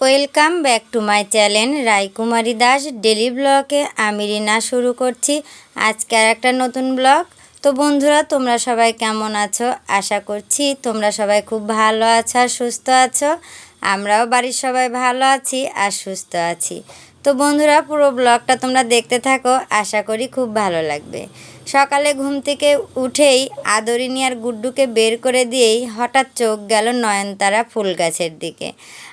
Welcome back to my channel Raikumari Das daily ব্লগে। আমি রিনা শুরু করছি আজকে আর একটা নতুন ব্লগ। তো বন্ধুরা, তোমরা সবাই কেমন আছো? আশা করছি তোমরা সবাই খুব ভালো আছো আর সুস্থ আছো। আমরাও বাড়ির সবাই ভালো আছি আর সুস্থ আছি। তো বন্ধুরা, পুরো ব্লগটা তোমরা দেখতে থাকো। আশা করি খুব ভালো লাগবে। সকালে ঘুম থেকে উঠেই আদরিনী আর গুড্ডুকে বের করে দিয়েই হঠাৎ চোখ গেল নয়নতারা ফুল গাছের দিকে।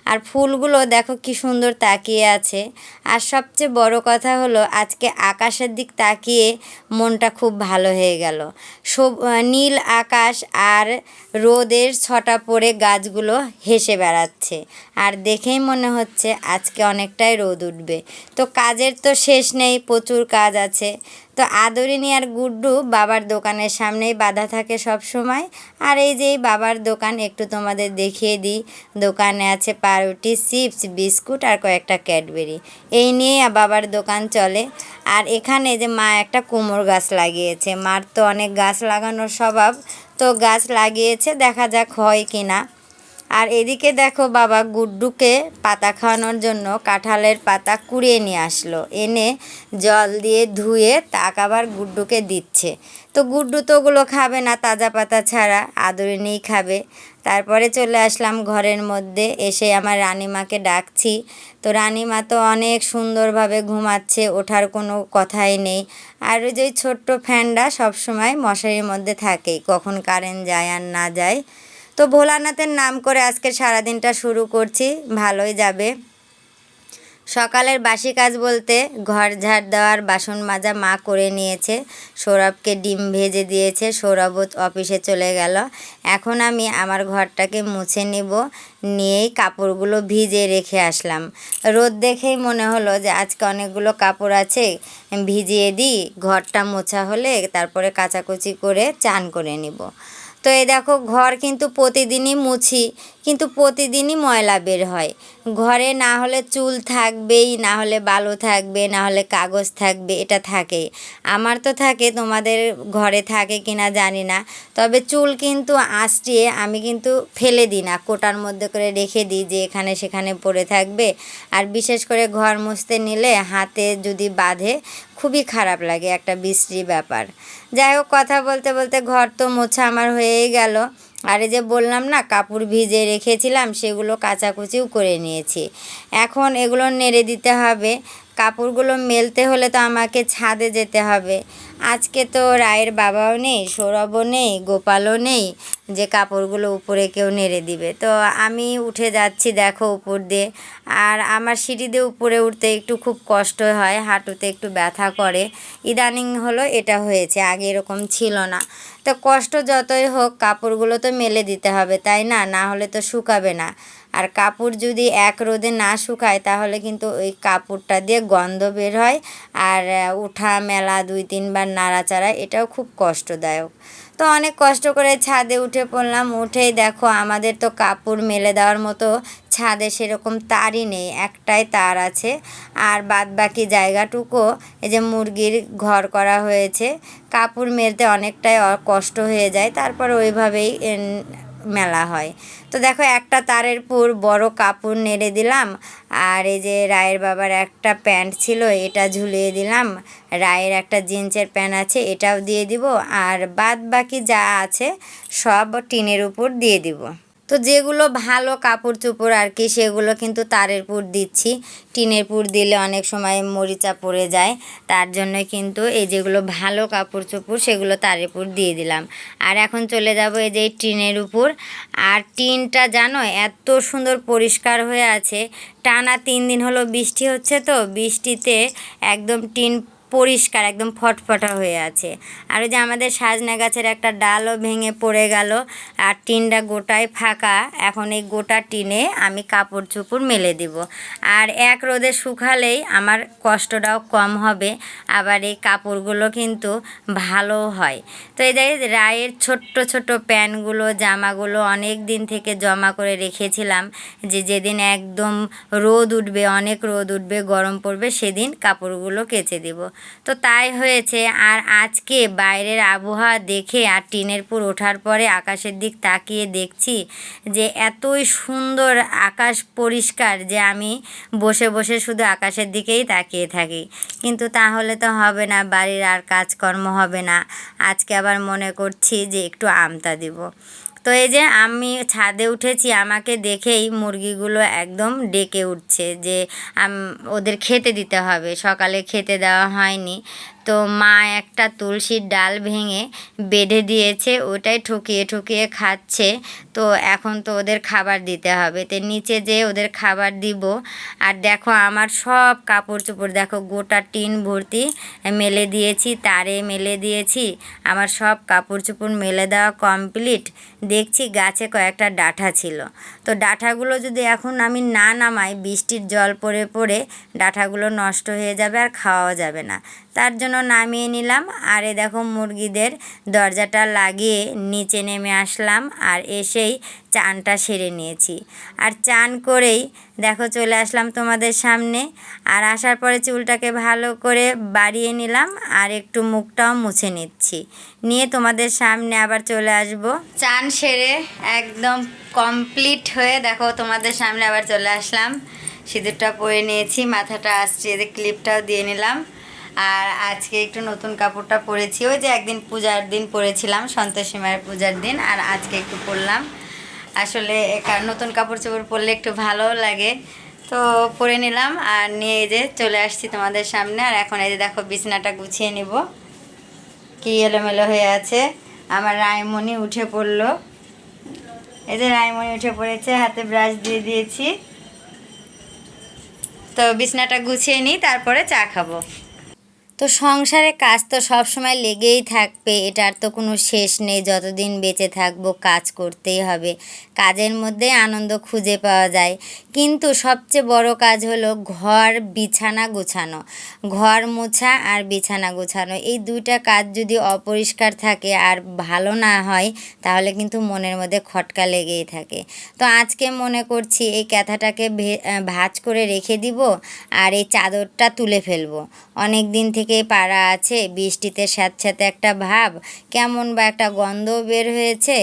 আর ফুলগুলো দেখো কি সুন্দর তাকিয়ে আছে। আর সবচেয়ে বড় কথা হলো, আজকে আকাশের দিক তাকিয়ে মনটা খুব ভালো হয়ে গেল। সব নীল আকাশ আর রোদের ছটা পড়ে গাছগুলো হেসে বেড়াচ্ছে। আর দেখেই মনে হচ্ছে আজকে অনেকটাই রোদ উঠবে। তো কাজের তো শেষ নেই, প্রচুর কাজ আছে। তো আদরিনী আর গুড্ডু বাবার দোকানের সামনেই বাধা থাকে সব সময়। আর এই যে বাবার দোকান, একটু তোমাদের দেখিয়ে দিই। দোকানে আছে পাউরুটি, চিপস, বিস্কুট আর কয়েকটা ক্যাডবেরি। এই নিয়ে বাবার দোকান চলে। আর এখানে যে মা একটা কুমোর গাছ লাগিয়েছে। মার তো অনেক গাছ লাগানোর স্বভাব। তো গাছ লাগিয়েছে, দেখা যাক হয় কি না আর এদিকে দেখো বাবা গুড্ডুকে পাতা খাওয়ানোর জন্য কাঁঠালের পাতা কুড়িয়ে নিয়ে আসলো। এনে জল দিয়ে ধুয়ে তাক আবার গুড্ডুকে দিচ্ছে। তো গুড্ডু তো ওগুলো খাবে না, তাজা পাতা ছাড়া আদরে নেই খাবে। তারপরে চলে আসলাম ঘরের মধ্যে, এসে আমার রানিমাকে ডাকছি। তো রানিমা তো অনেক সুন্দরভাবে ঘুমাচ্ছে, ওঠার কোনো কথাই নেই। আর ওই যে ছোট্ট ফ্যানটা সবসময় মশারির মধ্যে থাকে, কখন কারেন্ট যায় আর না যায়। তো ভোলানাথের নাম করে আজকে সারাদিনটা শুরু করছি, ভালোই যাবে। সকালের বাসি কাজ বলতে ঘর ঝাড় দেওয়ার বাসন মাজা মা করে নিয়েছে, সৌরভকে ডিম ভেজে দিয়েছে, সৌরভ অফিসে চলে গেল। এখন আমি আমার ঘরটাকে মুছে নিব, নিয়েই কাপড়গুলো ভিজে রেখে আসলাম। রোদ দেখেই মনে হলো যে আজকে অনেকগুলো কাপড় আছে, ভিজিয়ে দিই, ঘরটা মোছা হলে তারপরে কাচাকুচি করে চান করে নিব। তো এই দেখো, ঘর কিন্তু প্রতিদিনই মুছি, কিন্তু প্রতিদিনই ময়লা বের হয়। ঘরে না হলে চুল থাকবেই, না হলে বালু থাকবে, না হলে কাগজ থাকবে, এটা থাকেই আমার তো থাকে, তোমাদের ঘরে থাকে কি না জানি না। তবে চুল কিন্তু আঁচড়িয়ে আমি কিন্তু ফেলে দিই না, কোটার মধ্যে করে রেখে দিই যে এখানে সেখানে পড়ে থাকবে। আর বিশেষ করে ঘর মুছতে নিলে হাতে যদি বাঁধে খুবই খারাপ লাগে, একটা বিশ্রী ব্যাপার। যাই হোক, কথা বলতে বলতে ঘর তো মোছা আমার হয়েই গেল। আর যে বললাম না, কাপড় ভিজে রেখেছিলাম, সেগুলো কাচাকুচিও করে নিয়েছি। এখন এগুলো নেড়ে দিতে হবে। কাপড়গুলো মেলতে হলে তো আমাকে ছাদে যেতে হবে। আজকে তো রায়ের বাবাও নেই, সৌরভও নেই, গোপালও নেই, যে কাপড়গুলো উপরে কেউ নেড়ে দিবে। তো আমি উঠে যাচ্ছি দেখো উপর দিয়ে। আর আমার সিঁড়ি দিয়ে উপরে উঠতে একটু খুব কষ্ট হয়, হাঁটুতে একটু ব্যথা করে। ইদানিং হলো এটা হয়েছে, আগে এরকম ছিল না। তো কষ্ট যতই হোক, কাপড়গুলো তো মেলে দিতে হবে, তাই না? না হলে তো শুকাবে না। আর কাপড় যদি এক রোদে না শুকায়, তাহলে কিন্তু ওই কাপড়টা দিয়ে গন্ধ বের হয়। আর উঠা, মেলা দুই তিনবার নাড়াচাড়া, এটাও খুব কষ্টদায়ক। তো অনেক কষ্ট করে ছাদে উঠে পড়লাম। উঠেই দেখো, আমাদের তো কাপড় মেলে দেওয়ার মতো ছাদে সেরকম তারই নেই, একটাই তার আছে। আর বাদ বাকি জায়গাটুকু এই যে মুরগির ঘর করা হয়েছে, কাপড় মেলতে অনেকটাই কষ্ট হয়ে যায়। তারপর ওইভাবেই মেলা হয়। তো দেখো একটা তারের পুর বড় কাপড় নেড়ে দিলাম, আর এই যে রায়ের বাবার একটা প্যান্ট ছিল, এটা ঝুলিয়ে দিলাম। রায়ের একটা জিন্সের প্যান্ট আছে, এটাও দিয়ে দিব, আর বাদ বাকি যা আছে সব টিনের উপর দিয়ে দিব। তো যেগুলো ভালো কাপড় চোপড় আর কি, সেগুলো কিন্তু তারের পুর দিচ্ছি। টিনের পুর দিলে অনেক সময় মরিচা পড়ে যায়। তার জন্য কিন্তু এই যেগুলো ভালো কাপড় চোপড় সেগুলো তারের পুর দিয়ে দিলাম। আর এখন চলে যাব এই যে টিনের উপর। আর টিনটা জানো, এত সুন্দর পরিষ্কার হয়ে আছে। টানা তিন দিন হলো বৃষ্টি হচ্ছে তো, বৃষ্টিতে একদম টিন পরিষ্কার, একদম ফটফটা হয়ে আছে। আর ওই যে আমাদের সাজনা গাছের একটা ডালও ভেঙে পড়ে গেল, আর টিনটা গোটায় ফাঁকা। এখন এই গোটা টিনে আমি কাপড় চোপড় মেলে দিব। আর এক রোদে শুকালেই আমার কষ্টটাও কম হবে, আবার এই কাপড়গুলো কিন্তু ভালো হয়। তো এই যে রায়ের ছোট্ট ছোট্ট প্যান্টগুলো জামাগুলো অনেক দিন থেকে জমা করে রেখেছিলাম যে যেদিন একদম রোদ উঠবে, অনেক রোদ উঠবে, গরম পড়বে, সেদিন কাপড়গুলো কেচে দেবো। তো তাই হয়েছে। আর আজকে বাইরের আবহাওয়া দেখে আর টিনের পুর ওঠার পরে আকাশের দিক তাকিয়ে দেখছি যে এতই সুন্দর আকাশ পরিষ্কার যে আমি বসে বসে শুধু আকাশের দিকেই তাকিয়ে থাকি। কিন্তু তাহলে তো হবে না, বাড়ির আর কাজকর্ম হবে না। আজকে আবার মনে করছি যে একটু আমতা দিব। তো এই যে আমি ছাদে উঠেছি, আমাকে দেখেই মুরগিগুলো একদম ডেকে উঠছে যে ওদের খেতে দিতে হবে। সকালে খেতে দেওয়া হয়নি। তো মা একটা তুলসীর ডাল ভেঙে বেঁধে দিয়েছে, ওটাই ঠুকিয়ে ঠুকিয়ে খাচ্ছে। তো এখন তো ওদের খাবার দিতে হবে। তো নিচে যে ওদের খাবার দিব। আর দেখো আমার সব কাপড় চোপড় দেখো গোটা টিন ভর্তি মেলে দিয়েছি, তারে মেলে দিয়েছি। আমার সব কাপড় চোপড় মেলে দেওয়া কমপ্লিট। দেখছি গাছে কয়েকটা ডাঁঠা ছিল। তো ডাঁঠাগুলো যদি এখন আমি না নামাই, বৃষ্টির জল পড়ে পড়ে ডাঁঠাগুলো নষ্ট হয়ে যাবে আর খাওয়াও যাবে না। তার জন্য নামিয়ে নিলাম। আর এ দেখো মুরগিদের দরজাটা লাগিয়ে নিচে নেমে আসলাম আর এসেই চানটা সেরে নিয়েছি। আর চান করেই দেখো চলে আসলাম তোমাদের সামনে। আর আসার পরে চুলটাকে ভালো করে বাড়িয়ে নিলাম আর একটু মুখটাও মুছে নিচ্ছি। নিয়ে তোমাদের সামনে আবার চলে আসব। চান সেরে একদম কমপ্লিট হয়ে দেখো তোমাদের সামনে আবার চলে আসলাম। সিঁদুরটা পরে নিয়েছি, মাথাটা আসছে এদের ক্লিপটাও দিয়ে নিলাম। আর আজকে একটু নতুন কাপড়টা পরেছি। ওই যে একদিন পূজার দিন পরেছিলাম, সন্তোষী মায়ের পূজার দিন, আর আজকে একটু পরলাম। আসলে নতুন কাপড় চোপড় পরলে একটু ভালোও লাগে। তো পরে নিলাম, আর নিয়ে এই যে চলে আসছি তোমাদের সামনে। আর এখন এই যে দেখো বিছানাটা গুছিয়ে নিব। কি এলোমেলো হয়ে আছে। আমার রায়মণি উঠে পড়ল। এই যে রায়মণি উঠে পড়েছে, হাতে ব্রাশ দিয়ে দিয়েছি। তো বিছনাটা গুছিয়ে নিই, তারপরে চা খাব। তো সংসারে কাজ তো সব সময় লেগেই থাকবে, এটার তো কোনো শেষ নেই। যতদিন বেঁচে থাকব কাজ করতেই হবে। কাজের মধ্যে আনন্দ খুঁজে পাওয়া যায়। কিন্তু সবচেয়ে বড় কাজ হলো ঘর বিছানা গোছানো। ঘর মোছা আর বিছানা গোছানো। এই দুইটা কাজ যদি অপরিষ্কার থাকে আর ভালো না হয়, তাহলে কিন্তু মনের মধ্যে খটকা লেগেই থাকে। তো আজকে মনে করছি এই ক্যাথাটাকে ভাঁজ করে রেখে দিব আর এই চাদরটা তুলে ফেলব। অনেক দিন থেকে পাড়া আছে, বৃষ্টিতে স্যাঁতস্যাঁতে একটা ভাব, কেমন বা একটা গন্ধ বের হয়েছে,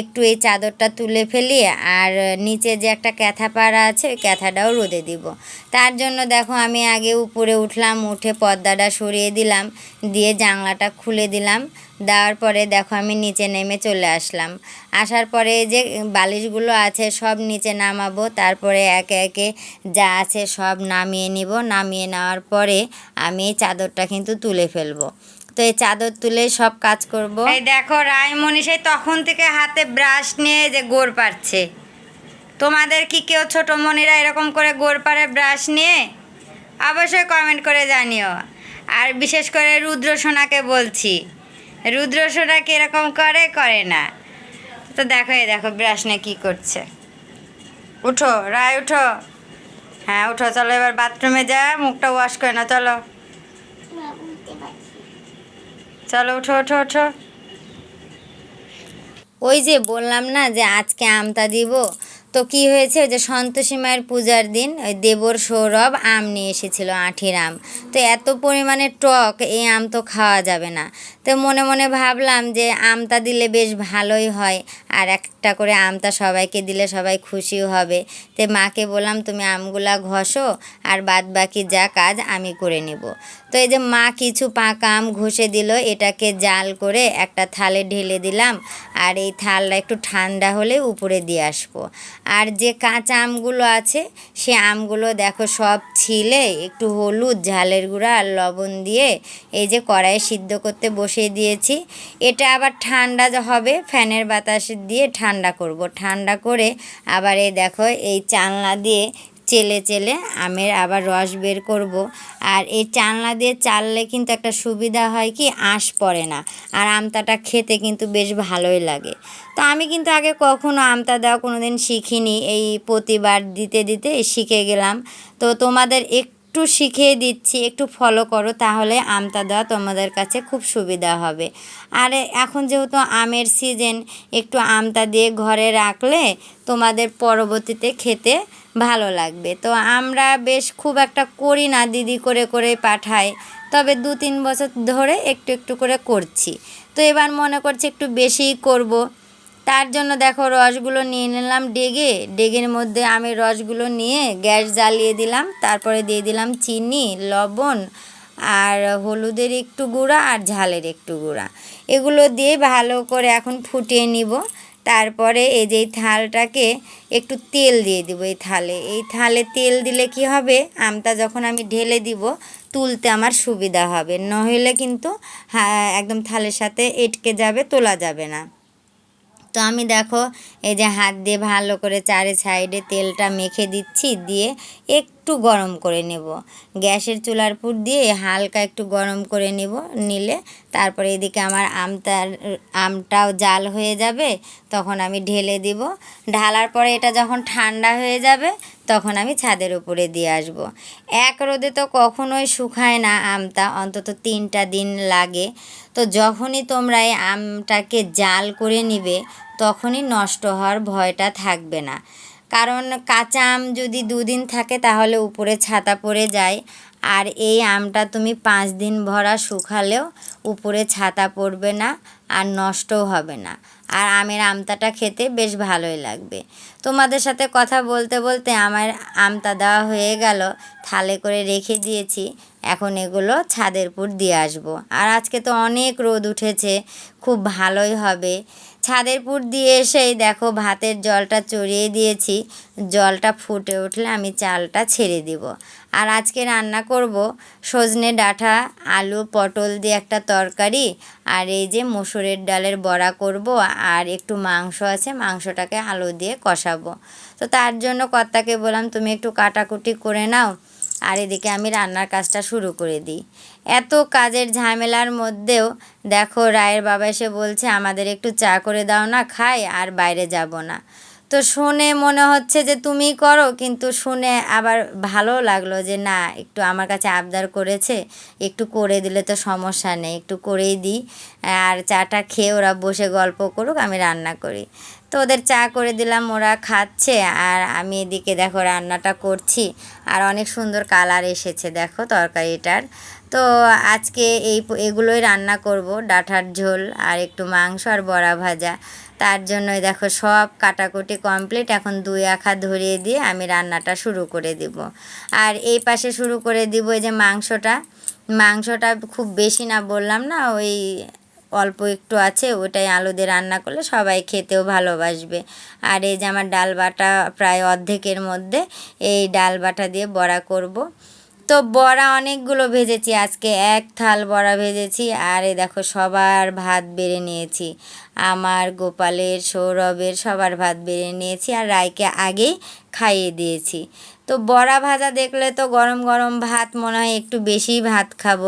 একটু এই চাদরটা তুলে ফেলি আর নিচে যে একটা ক্যাথা পাড়া আছে, ওই ক্যাথাটাও রোদে দিব। তার জন্য দেখো আমি আগে উপরে উঠলাম, উঠে পর্দাটা সরিয়ে দিলাম, দিয়ে জানলাটা খুলে দিলাম। দেওয়ার পরে দেখো আমি নিচে নেমে চলে আসলাম। আসার পরে যে বালিশগুলো আছে সব নিচে নামাবো, তারপরে একে একে যা আছে সব নামিয়ে নিব। নামিয়ে নেওয়ার পরে আমি এই চাদরটা কিন্তু তুলে ফেলব। তো এই চাদর তুলে সব কাজ করব। এই দেখো রায়মণি সেই তখন থেকে হাতে ব্রাশ নিয়ে যে গোড় পাচ্ছে তোমাদের কি কেউ ছোট মনিরা এরকম করে গোড় পাড়ে ব্রাশ নিয়ে? অবশ্যই কমেন্ট করে জানিও। আর বিশেষ করে রুদ্র সোনাকে বলছি রুদ্র সোনা কি এরকম করে করে না। তো দেখো, এই দেখো ব্রাশ নিয়ে কী করছে। উঠো, রায়, উঠো। হ্যাঁ উঠো, চলো এবার বাথরুমে যা, মুখটা ওয়াশ করে না চলো। চলো, উঠো উঠো উঠো। ওই যে বললাম না যে আজকে আমতা দিব তো কি হয়েছে? ওই যে সন্তোষী মায়ের পূজার দিন, ওই দেবর সৌরভ আম নিয়ে এসেছিল, আঠির আম। তো এত পরিমাণে টক, এই আম তো খাওয়া যাবে না। তো মনে মনে ভাবলাম যে আমতা দিলে বেশ ভালোই হয়, আর একটা করে আমতা সবাইকে দিলে সবাই খুশিও হবে। তো মাকে বললাম, তুমি আমগুলা ঘষো, আর বাদ বাকি যা কাজ আমি করে নেব। তো এই যে মা কিছু পাকা আম ঘষে দিল, এটাকে জাল করে একটা থালে ঢেলে দিলাম, আর এই থালটা একটু ঠান্ডা হলে উপরে দিয়ে আসব। আর যে কাঁচা আমগুলো আছে, সে আমগুলো দেখো সব ছিলে, একটু হলুদ, ঝালের গুঁড়া আর লবণ দিয়ে এই যে কড়াইয়ে সিদ্ধ করতে বসিয়ে দিয়েছি। এটা আবার ঠান্ডা হবে, ফ্যানের বাতাস দিয়ে ঠান্ডা করব। ঠান্ডা করে আবার এই দেখো এই চালনা দিয়ে চেলে চেলে আমের আবার রস বের করব। আর এই চালনা দিয়ে চাললে কিন্তু একটা সুবিধা হয় কি, আঁশ পড়ে না। আর আমতাটা খেতে কিন্তু বেশ ভালোই লাগে। তো আমি কিন্তু আগে কখনো আমতা দেওয়া কোনো দিন শিখিনি। এই প্রতিবার দিতে দিতে শিখে গেলাম। তো তোমাদের একটু শিখিয়ে দিচ্ছি, একটু ফলো করো তাহলে আমতা দেওয়া তোমাদের কাছে খুব সুবিধা হবে। আর এখন যেহেতু আমের সিজন একটু আমতা দিয়ে ঘরে রাখলে তোমাদের পরবর্তীতে খেতে ভালো লাগবে। তো আমরা বেশ খুব একটা করি না দিদি করে করে পাঠাই তবে দু তিন বছর ধরে একটু একটু করে করছি। তো এবার মনে করছি একটু বেশিই করব। তার জন্য দেখো রসগুলো নিয়ে নিলাম ডেগে। ডেগের মধ্যে আমি রসগুলো নিয়ে গ্যাস জ্বালিয়ে দিলাম। তারপরে দিয়ে দিলাম চিনি, লবণ আর হলুদের একটু গুঁড়া আর ঝালের একটু গুঁড়া। এগুলো দিয়ে ভালো করে এখন ফুটিয়ে নিব। তারপরে এই যে থালটাকে একটু তেল দিয়ে দিব এই থালে। এই থালে তেল দিলে কি হবে? আমটা যখন আমি ঢেলে দিব, তুলতে আমার সুবিধা হবে। নইলে কিন্তু একদম থালের সাথে এটকে যাবে, তোলা যাবে না। তো আমি দেখো, এই যে হাত দিয়ে ভালো করে চারে সাইডে তেলটা মেখে দিচ্ছি, দিয়ে একটু গরম করে নেব। গ্যাসের চুলার পুর দিয়ে হালকা একটু গরম করে নেব, নিলে তারপরে এদিকে আমার আমটার, আমটাও জাল হয়ে যাবে, তখন আমি ঢেলে দিব। ঢালার পরে এটা যখন ঠান্ডা হয়ে যাবে, তখন আমি ছাদের উপরে দিয়ে আসব। এক রোদে তো কখনোই শুকায় না আমটা, অন্তত তিনটা দিন লাগে। তো যখনই তোমরা এই আমটাকে জাল করে নিবে, তখনই নষ্ট হওয়ার ভয়টা থাকবে না। কারণ কাঁচা আম যদি দুদিন থাকে তাহলে উপরে ছাতা পড়ে যায়। আর এই আমটা তুমি পাঁচ দিন ভরা শুকালেও উপরে ছাতা পড়বে না আর নষ্টও হবে না। আর আমের আমতাটা খেতে বেশ ভালোই লাগবে। তোমাদের সাথে কথা বলতে বলতে আমার আমতা দেওয়া হয়ে গেল। থালে করে রেখে দিয়েছি। এখন এগুলো ছাদের উপর দিয়ে আসব। আর আজকে তো অনেক রোদ উঠেছে। খুব ভালোই হবে। ছাদের পুর দিয়ে এসেই দেখো ভাতের জলটা চড়িয়ে দিয়েছি। জলটা ফুটে উঠলে আমি চালটা ছেড়ে দিব। আর আজকে রান্না করব সজনে ডাঁটা, আলু, পটল দিয়ে একটা তরকারি, আর এই যে মসুরের ডালের বড়া করব, আর একটু মাংস আছে, মাংসটাকে আলু দিয়ে কষাবো। তো তার জন্য কর্তাকে বললাম, তুমি একটু কাটাকুটি করে নাও। আর এদিকে আমি রান্নার কাজটা শুরু করে দিই। এত কাজের ঝামেলার মধ্যেও দেখো রায়ের বাবা এসে বলছে, আমাদের একটু চা করে দাও না, খাই, আর বাইরে যাব না। তো শুনে মনে হচ্ছে যে তুমি করো, কিন্তু শুনে আবার ভালো লাগল যে না, একটু আমার কাছে আবদার করেছে, একটু করে দিলে তো সমস্যা নেই, একটু করেই দিই। আর চাটা খেয়ে ওরা বসে গল্প করুক, আমি রান্না করি। তো ওদের চা করে দিলাম, ওরা খাচ্ছে, আর আমি এদিকে দেখো রান্নাটা করছি, আর অনেক সুন্দর কালার এসেছে দেখো তরকারিটার। তো আজকে এই এগুলোই রান্না করব, ডাঁটার ঝোল আর একটু মাংস আর বড়া ভাজা। তার জন্যই দেখো সব কাটাকুটি কমপ্লিট। এখন দুই আখা ধরিয়ে দিয়ে আমি রান্নাটা শুরু করে দিব। আর এই পাশে শুরু করে দিব এই যে মাংসটা। মাংসটা খুব বেশি না বললাম না, ওই অল্প একটু আছে ওটাই আলু দিয়ে রান্না করলে সবাই খেতেও ভালোবাসবে। আর এই যে আমার ডাল বাটা প্রায় অর্ধেকের মধ্যে, এই ডাল বাটা দিয়ে বড়া করব। তো বড়া অনেকগুলো ভেজেছি, আজকে এক থাল বড়া ভেজেছি, আর এই দেখো সবার ভাত বেড়ে নিয়েছি। আমার, গোপালের, সৌরভের সবার ভাত বেড়ে নিয়েছি, আর রায়কে আগেই খাইয়ে দিয়েছি। তো বড়া ভাজা দেখলে তো গরম গরম ভাত মনে হয় একটু বেশি ভাত খাব।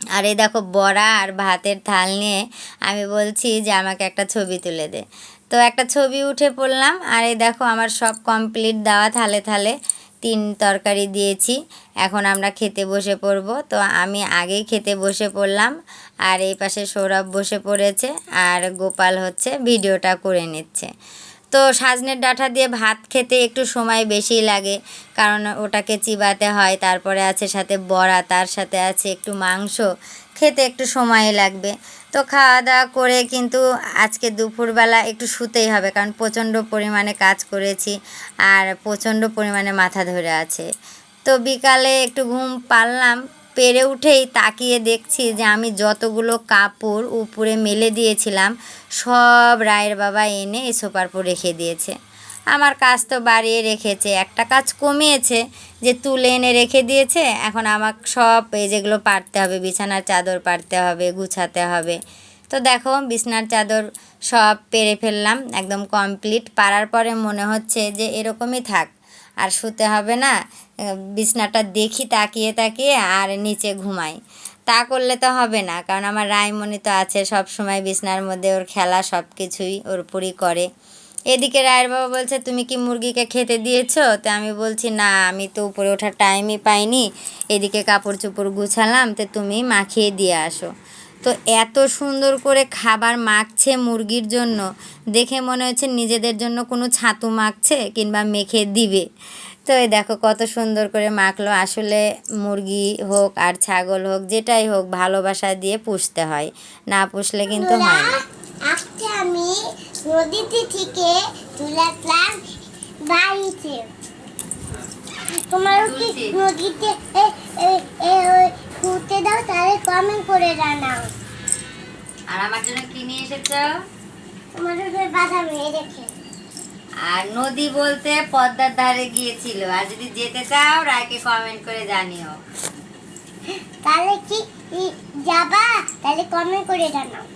আর এই দেখো বড়া আর ভাতের থাল নিয়ে আমি বলছি যে আমাকে একটা ছবি তুলে দে। তো একটা ছবি উঠে পড়লাম, আর এই দেখো আমার সব কমপ্লিট দেওয়া থালে থালে তিন তরকারি দিয়েছি। এখন আমরা খেতে বসে পড়ব। তো আমি আগেই খেতে বসে পড়লাম। আর এই পাশে সৌরভ বসে পড়েছে। আর গোপাল হচ্ছে ভিডিওটা করে নিচ্ছে। তো সাজনের ডাঁটা দিয়ে ভাত খেতে একটু সময় বেশি লাগে। কারণ ওটাকে চিবাতে হয়, তারপরে আছে সাথে বড়া, তার সাথে আছে একটু মাংস। খেতে একটু সময় লাগবে। তো খাওয়া দাওয়া করে কিন্তু আজকে দুপুরবেলা একটু শুতেই হবে, কারণ প্রচণ্ড পরিমাণে কাজ করেছি আর প্রচণ্ড পরিমাণে মাথা ধরে আছে। তো বিকালে একটু ঘুম পারলাম পেরে উঠেই তাকিয়ে দেখছি যে আমি যতগুলো কাপড় উপরে মেলে দিয়েছিলাম, সব রায়ের বাবা এনে এই সোপার পর রেখে দিয়েছে। আমার কাজ তো বাড়িয়ে রেখেছে, একটা কাজ কমিয়েছে যে তুলে এনে রেখে দিয়েছে, এখন আমার সব এই যেগুলো পারতে হবে, বিছানার চাদর পারতে হবে, গুছাতে হবে। তো দেখো, বিছনার চাদর সব পেরে ফেললাম, একদম কমপ্লিট। পারার পরে মনে হচ্ছে যে এরকমই থাক, আর শুতে হবে না। বিছনাটা দেখি, তাকিয়ে তাকিয়ে আর নিচে ঘুমাই। তা করলে তো হবে না, কারণ আমার রায়মণি তো আছে সব সময় বিছনার মধ্যে ওর খেলা সব কিছুই ওর উপরই করে। এদিকে রায়ের বাবা বলছে, তুমি কি মুরগিকে খেতে দিয়েছ? তো আমি বলছি, না, আমি তো উপরে ওঠার টাইমই পাইনি। এদিকে কাপড় চোপড় গুছালাম, তো তুমি মাখিয়ে দিয়ে আসো। তো এত সুন্দর করে খাবার মাখছে মুরগির জন্য। দেখে মনে হচ্ছে নিজেদের জন্য কোনো ছাতু মাখছে কিংবা মেখে দিবে। তো এই দেখো কত সুন্দর করে মাখলো। আসলে মুরগি হোক আর ছাগল হোক, যেটাই হোক, ভালোবাসা দিয়ে পুষতে হয়। না পুষলে কিন্তু হয় না। আমি নদীতে থেকে আসলাম বাড়িতে। তোমারও কি নদীতে ঘুরতে দাও তাহলে কমেন্ট করে জানাও। আর আমার জন্য কি নিয়ে এসেছ? তোমার বাধা মেয়ে রেখে আর নদী বলতে পদ্মার ধারে গিয়েছিল। আর যদি যেতে চাও রায়কে কমেন্ট করে জানিও। তাহলে কি যাবা? তাহলে কমেন্ট করে জানাও।